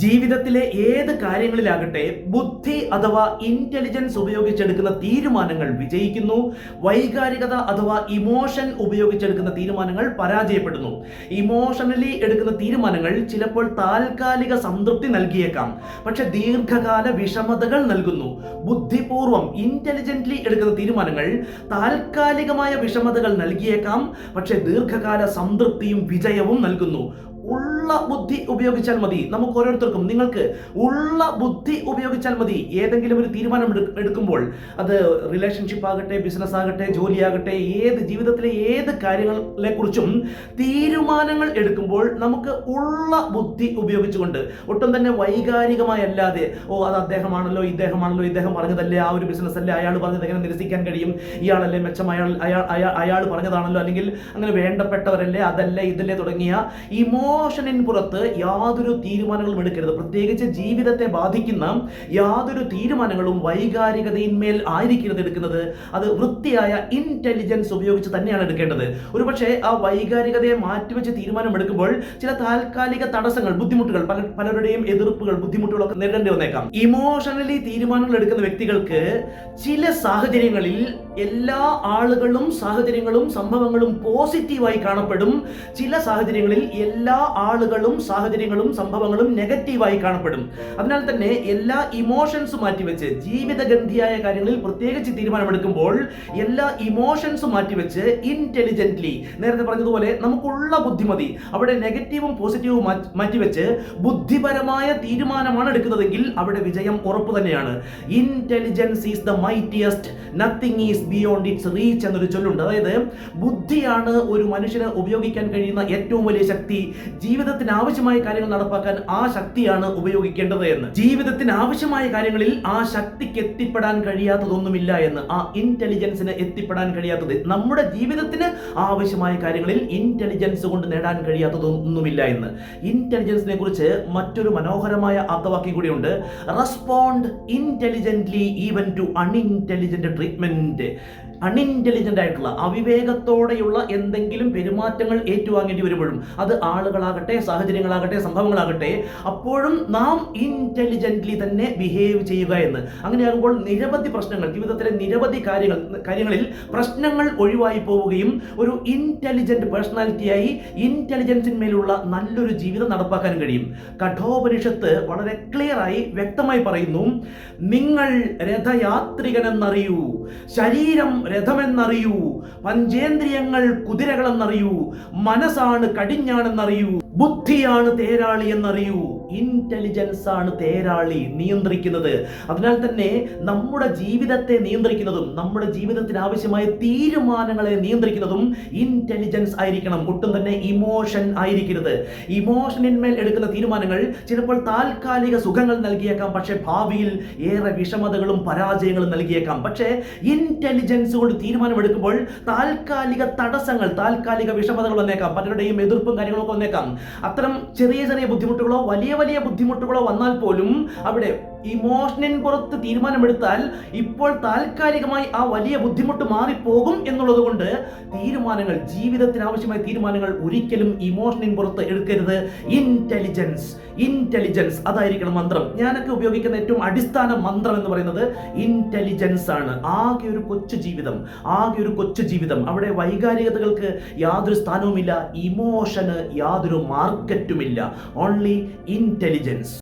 ജീവിതത്തിലെ ഏത് കാര്യങ്ങളിലാകട്ടെ ബുദ്ധി അഥവാ ഇന്റലിജൻസ് ഉപയോഗിച്ചെടുക്കുന്ന തീരുമാനങ്ങൾ വിജയിക്കുന്നു. വൈകാരികത അഥവാ ഇമോഷൻ ഉപയോഗിച്ചെടുക്കുന്ന തീരുമാനങ്ങൾ പരാജയപ്പെടുന്നു. ഇമോഷണലി എടുക്കുന്ന തീരുമാനങ്ങൾ ചിലപ്പോൾ താൽക്കാലിക സംതൃപ്തി നൽകിയേക്കാം. പക്ഷെ ദീർഘകാല വിഷമതകൾ നൽകുന്നു. ബുദ്ധിപൂർവം ഇന്റലിജന്റ്ലി എടുക്കുന്ന തീരുമാനങ്ങൾ താൽക്കാലികമായ വിഷമതകൾ നൽകിയേക്കാം. പക്ഷെ ദീർഘകാല സംതൃപ്തിയും വിജയവും നൽകുന്നു. ഉള്ള ബുദ്ധി ഉപയോഗിച്ചാൽ മതി. നമുക്ക് ഓരോരുത്തർക്കും നിങ്ങൾക്ക് ഉള്ള ബുദ്ധി ഉപയോഗിച്ചാൽ മതി. ഏതെങ്കിലും ഒരു തീരുമാനം എടുക്കുമ്പോൾ അത് റിലേഷൻഷിപ്പ് ആകട്ടെ ബിസിനസ് ആകട്ടെ ജോലി ആകട്ടെ ഏത് ജീവിതത്തിലെ ഏത് കാര്യങ്ങളെ കുറിച്ചും തീരുമാനങ്ങൾ എടുക്കുമ്പോൾ നമുക്ക് ഉള്ള ബുദ്ധി ഉപയോഗിച്ചുകൊണ്ട് ഒട്ടും തന്നെ വൈകാരികമായല്ലാതെ ഓ അത് അദ്ദേഹമാണല്ലോ ഇദ്ദേഹമാണല്ലോ ഇദ്ദേഹം പറഞ്ഞതല്ലേ ആ ഒരു ബിസിനസ് അല്ലേ അയാൾ പറഞ്ഞത് എങ്ങനെ നിരസിക്കാൻ കഴിയും? ഇയാളല്ലേ മെച്ചം അയാൾ അയാൾ അയാൾ പറഞ്ഞതാണല്ലോ അല്ലെങ്കിൽ അങ്ങനെ വേണ്ടപ്പെട്ടവരല്ലേ അതല്ലേ ഇതല്ലേ തുടങ്ങിയ ഇമോഷനിൻ പുറത്ത് യാതൊരു തീരുമാനങ്ങളും എടുക്കരുത്. പ്രത്യേകിച്ച് ജീവിതത്തെ ബാധിക്കുന്ന യാതൊരു തീരുമാനങ്ങളും വൈകാരികതയിന്മേൽ ആയിരിക്കരുത് എടുക്കുന്നത്. അത് വൃത്തിയായ ഇന്റലിജൻസ് ഉപയോഗിച്ച് തന്നെയാണ് എടുക്കേണ്ടത്. ഒരുപക്ഷെ ആ വൈകാരികതയെ മാറ്റിവെച്ച് തീരുമാനം എടുക്കുമ്പോൾ ചില താൽക്കാലിക തടസ്സങ്ങൾ ബുദ്ധിമുട്ടുകൾ പല പലരുടെയും എതിർപ്പുകൾ ബുദ്ധിമുട്ടുകളൊക്കെ നേരിടേണ്ടി വന്നേക്കാം. ഇമോഷണലി തീരുമാനങ്ങൾ എടുക്കുന്ന വ്യക്തികൾക്ക് ചില സാഹചര്യങ്ങളിൽ എല്ലാ ആളുകളും സാഹചര്യങ്ങളും സംഭവങ്ങളും പോസിറ്റീവായി കാണപ്പെടും. ചില സാഹചര്യങ്ങളിൽ എല്ലാ ആളുകളും സാഹചര്യങ്ങളും സംഭവങ്ങളും നെഗറ്റീവായി കാണപ്പെടും. അതിനാൽ തന്നെ എല്ലാ ഇമോഷൻസും മാറ്റിവെച്ച് ജീവിതഗന്ധിയായ കാര്യങ്ങളിൽ പ്രത്യേകിച്ച് തീരുമാനമെടുക്കുമ്പോൾ എല്ലാ ഇമോഷൻസും മാറ്റിവെച്ച് ഇന്റലിജന്റ്ലി നേരത്തെ പറഞ്ഞതുപോലെ നമുക്കുള്ള ബുദ്ധിമതി അവിടെ നെഗറ്റീവും പോസിറ്റീവും മാറ്റി- മാറ്റിവെച്ച് ബുദ്ധിപരമായ തീരുമാനമാണ് എടുക്കുന്നതെങ്കിൽ അവിടെ വിജയം ഉറപ്പ് തന്നെയാണ്. Intelligence is the mightiest nothing is beyond its reach എന്നൊരു ചൊല്ലുണ്ട്. അതായത് ബുദ്ധിയാണ് ഒരു മനുഷ്യന് ഉപയോഗിക്കാൻ കഴിയുന്ന ഏറ്റവും വലിയ ശക്തി. ജീവിതത്തിന് ആവശ്യമായ കാര്യങ്ങൾ നടപ്പാക്കാൻ ആ ശക്തിയാണ് ഉപയോഗിക്കേണ്ടത് എന്ന്. ജീവിതത്തിന് ആവശ്യമായ കാര്യങ്ങളിൽ ആ ശക്തിക്ക് എത്തിപ്പെടാൻ കഴിയാത്തതൊന്നുമില്ല എന്ന്. ആ ഇന്റലിജൻസിന് എത്തിപ്പെടാൻ കഴിയാത്തത്. നമ്മുടെ ജീവിതത്തിന് ആവശ്യമായ കാര്യങ്ങളിൽ ഇന്റലിജൻസ് കൊണ്ട് നേടാൻ കഴിയാത്തതൊന്നുമില്ല എന്ന്. ഇന്റലിജൻസിനെ കുറിച്ച് മറ്റൊരു മനോഹരമായ അർത്ഥവാക്യം കൂടിയുണ്ട്. Respond intelligently even to unintelligent treatment unintelligent ആയിട്ടുള്ള അവിവേകത്തോടെയുള്ള എന്തെങ്കിലും പെരുമാറ്റങ്ങൾ ഏറ്റുവാങ്ങേണ്ടി വരുമ്പോഴും അത് ആളുകളാകട്ടെ സാഹചര്യങ്ങളാകട്ടെ സംഭവങ്ങളാകട്ടെ അപ്പോഴും നാം ഇന്റലിജന്റ്ലി തന്നെ ബിഹേവ് ചെയ്യുക എന്ന്. അങ്ങനെയാകുമ്പോൾ നിരവധി പ്രശ്നങ്ങൾ ജീവിതത്തിലെ നിരവധി കാര്യങ്ങൾ കാര്യങ്ങളിൽ പ്രശ്നങ്ങൾ ഒഴിവായി പോവുകയും ഒരു ഇന്റലിജന്റ് പേഴ്സണാലിറ്റിയായി ഇന്റലിജൻസിന്മേലുള്ള നല്ലൊരു ജീവിതം നടപ്പാക്കാനും കഴിയും. കഠോപനിഷത്ത് വളരെ ക്ലിയറായി വ്യക്തമായി പറയുന്നു നിങ്ങൾ രഥയാത്രികനെന്നറിയൂ ശരീരം രഥമെന്നറിയൂ പഞ്ചേന്ദ്രിയങ്ങൾ കുതിരകളെന്നറിയൂ മനസ്സാണ് കടിഞ്ഞാണെന്നറിയൂ ബുദ്ധിയാണ് തേരാളി എന്നറിയൂ. ഇന്റലിജൻസ് ആണ് തേരാളി നിയന്ത്രിക്കുന്നത്. അതിനാൽ തന്നെ നമ്മുടെ ജീവിതത്തെ നിയന്ത്രിക്കുന്നതും നമ്മുടെ ജീവിതത്തിന് ആവശ്യമായ തീരുമാനങ്ങളെ നിയന്ത്രിക്കുന്നതും ഇന്റലിജൻസ് ആയിരിക്കണം. ഒട്ടും തന്നെ ഇമോഷൻ ആയിരിക്കരുത്. ഇമോഷനിന്മേൽ എടുക്കുന്ന തീരുമാനങ്ങൾ ചിലപ്പോൾ താൽക്കാലിക സുഖങ്ങൾ നൽകിയേക്കാം. പക്ഷേ ഭാവിയിൽ ഏറെ വിഷമതകളും പരാജയങ്ങളും നൽകിയേക്കാം. പക്ഷേ ഇന്റലിജൻസ് കൊണ്ട് തീരുമാനമെടുക്കുമ്പോൾ താൽക്കാലിക തടസ്സങ്ങൾ താൽക്കാലിക വിഷമതകൾ വന്നേക്കാം. പലരുടെയും എതിർപ്പും കാര്യങ്ങളൊക്കെ വന്നേക്കാം. അത്തരം ചെറിയ ചെറിയ ബുദ്ധിമുട്ടുകളോ വലിയ വലിയ ബുദ്ധിമുട്ടുകളോ വന്നാൽ പോലും അവിടെ ഇമോഷനിൻ പുറത്ത് തീരുമാനമെടുത്താൽ ഇപ്പോൾ താൽക്കാലികമായി ആ വലിയ ബുദ്ധിമുട്ട് മാറിപ്പോകും എന്നുള്ളത് കൊണ്ട് തീരുമാനങ്ങൾ ജീവിതത്തിന് ആവശ്യമായ തീരുമാനങ്ങൾ ഒരിക്കലും ഇമോഷനിൻ പുറത്ത് എടുക്കരുത്. ഇന്റലിജൻസ് ഇന്റലിജൻസ് അതായിരിക്കണം മന്ത്രം. ഞാനൊക്കെ ഉപയോഗിക്കുന്ന ഏറ്റവും അടിസ്ഥാന മന്ത്രം എന്ന് പറയുന്നത് ഇന്റലിജൻസ് ആണ്. ആകെ ഒരു കൊച്ചു ജീവിതം ആകെ ഒരു കൊച്ചു ജീവിതം. അവിടെ വൈകാരികതകൾക്ക് യാതൊരു സ്ഥാനവുമില്ല ഇമോഷന് യാതൊരു മാർക്കറ്റുമില്ല. Only intelligence